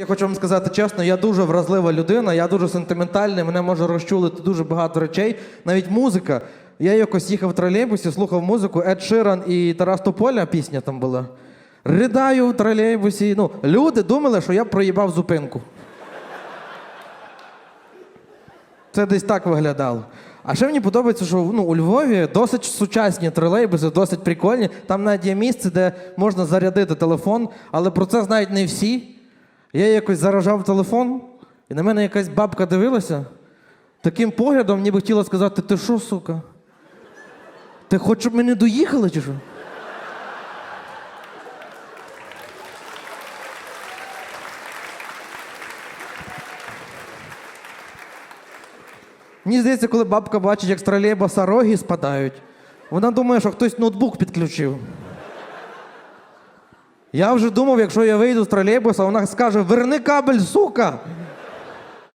Я хочу вам сказати чесно, я дуже вразлива людина, я дуже сентиментальний, мене може розчулити дуже багато речей, навіть музика. Я якось їхав в тролейбусі, слухав музику, Ед Ширан і Тарас Тополя пісня там була. Ридаю в тролейбусі. Ну, люди думали, що я проїбав зупинку. Це десь так виглядало. А ще мені подобається, що ну, у Львові досить сучасні тролейбуси, досить прикольні. Там навіть є місце, де можна зарядити телефон, але про це знають не всі. Я якось заражав телефон, і на мене якась бабка дивилася таким поглядом, ніби хотіла сказати: ти що, сука? Ти хочеш, щоб ми не доїхали, чи що? Мені здається, коли бабка бачить, як з тролейбуса роги спадають, вона думає, що хтось ноутбук підключив. Я вже думав, якщо я вийду з тролейбуса, вона скаже: верни кабель, сука!